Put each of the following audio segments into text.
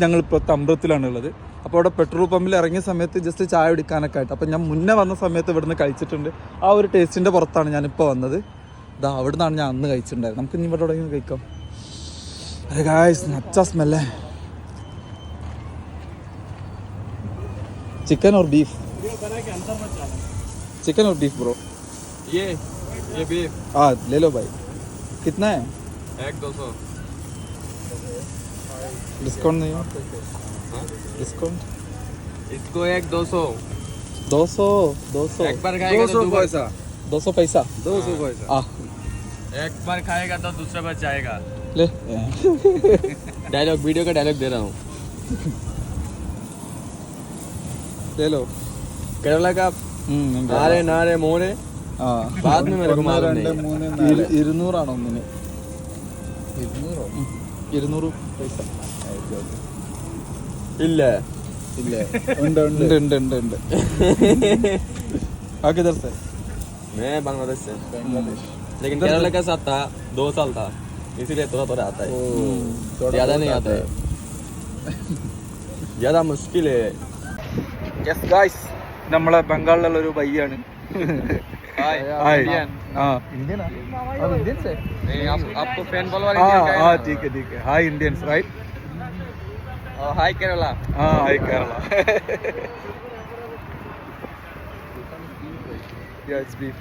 ഞങ്ങളിപ്പോൾ തമ്പ്രത്തിലാണ് ഉള്ളത് അപ്പോൾ അവിടെ പെട്രോൾ പമ്പിൽ ഇറങ്ങിയ സമയത്ത് ജസ്റ്റ് ചായ കുടിക്കാനൊക്കെ ആയിട്ട് അപ്പം ഞാൻ മുന്നേ വന്ന സമയത്ത് ഇവിടുന്ന് കഴിച്ചിട്ടുണ്ട് ആ ഒരു ടേസ്റ്റിൻ്റെ പുറത്താണ് ഞാനിപ്പോൾ വന്നത് ഇതാ അവിടെ നിന്നാണ് ഞാൻ അന്ന് കഴിച്ചിട്ടുണ്ടായത് നമുക്ക് ഇനി ഇവിടെ എവിടെയെങ്കിലും കഴിക്കാം അതെ ഗായ്സ് നച്ച സ്മെല്ലേ चिकन और बीफ चिकन और बीफ ब्रो ये ये बीफ हाँ ले लो भाई कितना है एक दो सौ डिस्काउंट नहीं हो डिस्काउंट इसको एक दो सौ दो सौ दो सौ एक बार खाएगा तो दो पैसा दो सौ पैसा दो सौ पैसा आ एक बार खाएगा तो दूसरा बार जाएगा ले डायलॉग वीडियो का डायलॉग दे रहा हूँ ले लो केरला का ഉം, ഉണ്ട്. नारे नारे मोरे ആ बाद में मेरे को ഒന്ന്, मालूम രണ്ട്, नहीं മൂന്ന്, നാല്. ഇരുന്നൂറാണ് ഒന്നിന് ഉം. ഇരുന്നൂറ് പൈസ ഇല്ല ഇല്ലേ ഉണ്ട് ഉണ്ട് ഉണ്ട് ഉണ്ട് ഉണ്ട് ആ കിധർ से मैं बांग्लादेश से लेकिन केरला का साथ था दो साल था इसीलिए थोड़ा थोड़ा आता है ज्यादा नहीं आता है ज्यादा मुश्किल है യെസ് ഗായ്സ് നമ്മളെ ബംഗാളിലുള്ള ഒരു ബയ്യാണ് हाय ഹായ് इंडियन ആ ഇന്ത്യൻ ഇന്ത്യൻ से नहीं आप आपको फैन फॉलोअर हाँ इंडियन का हाँ है ठीक है ठीक है हाय इंडियंस राइट ना? हाय केरला हाँ हाय केरला yeah it's beef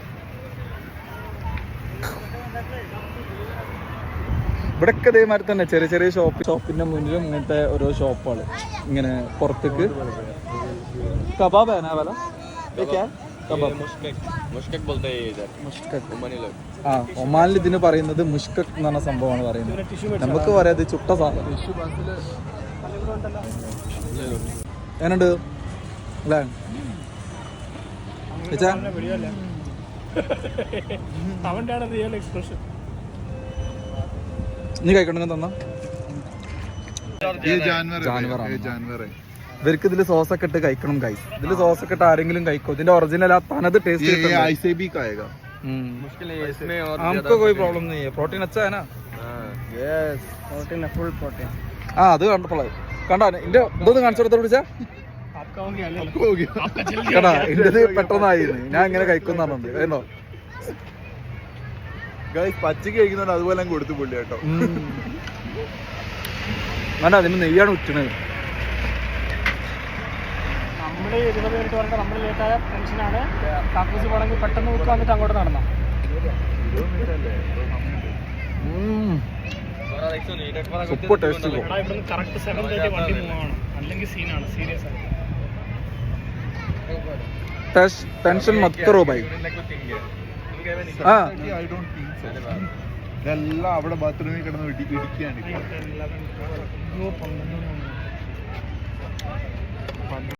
ഇവിടൊക്കെ ഇതേമാതിരി തന്നെ ചെറിയ ചെറിയ ഷോപ്പ് ഷോപ്പിന്റെ മുന്നിലും ഇങ്ങനത്തെ ഓരോ ഷോപ്പുകൾ ഇങ്ങനെ പുറത്തേക്ക് കബാബ് ആണ് വില ഒമാനിൽ ഇതിന് പറയുന്നത് മുഷ്കക് എന്ന് പറഞ്ഞ സംഭവമാണ് പറയുന്നത്. നമുക്ക് പറയാതെ ചുട്ട സാധനം അല്ലേ? നീ കഴിക്കണമെങ്കിൽ തന്നെ? ഇവർക്ക് ഇതിൽ സോസ് ഒക്കെ ഇട്ട് കഴിക്കണം ഗൈസ് ഇതിൽ സോസ് ഒക്കെ ഇട്ട് ആരെങ്കിലും കഴിക്കും? ഇതിന്റെ ഒറിജിനൽ ആ തനത് ടേസ്റ്റ് നമുക്ക് പ്രോബ്ലം പ്രോട്ടീൻ അച്ഛനാ ആ അത് കണ്ടപ്പോളെ കണ്ടാ എന്റെ ഇതൊന്ന് കാണിച്ചെടുത്ത് വിളിച്ചാ? കടാ എന്റെ പെട്ടെന്നായിരുന്നു. ഞാൻ ഇങ്ങനെ കഴിക്കുന്നതാണോ എന്നോ പച്ചക്ക് കഴിക്കുന്നോണ്ട് അതുപോലെ കൊടുത്തു പുള്ളി കേട്ടോ. വേണ്ട അതിന് നെയ്യാണ് ഉറ്റണത്. പന്ത്രണ്ട് ഇരുപത് മിനിറ്റ് പറഞ്ഞിട്ട് നമ്മൾ ലേറ്റായ ടെൻഷനാണ് കാക്കൂസ് പോകണമെങ്കിൽ പെട്ടെന്ന് ബുക്ക് വന്നിട്ട് അങ്ങോട്ട് നടന്നോ? ഇവിടുന്ന് കറക്റ്റ് സെവൻ തേർട്ടി വണ്ടി മൂവാണ്. അല്ലെങ്കിൽ സീനാണ് സീരിയസ് ആയിട്ട് मत करो भाई അവിടെ ബാത്റൂമിൽ കിടന്ന് ഇടിക്കുകയാണ്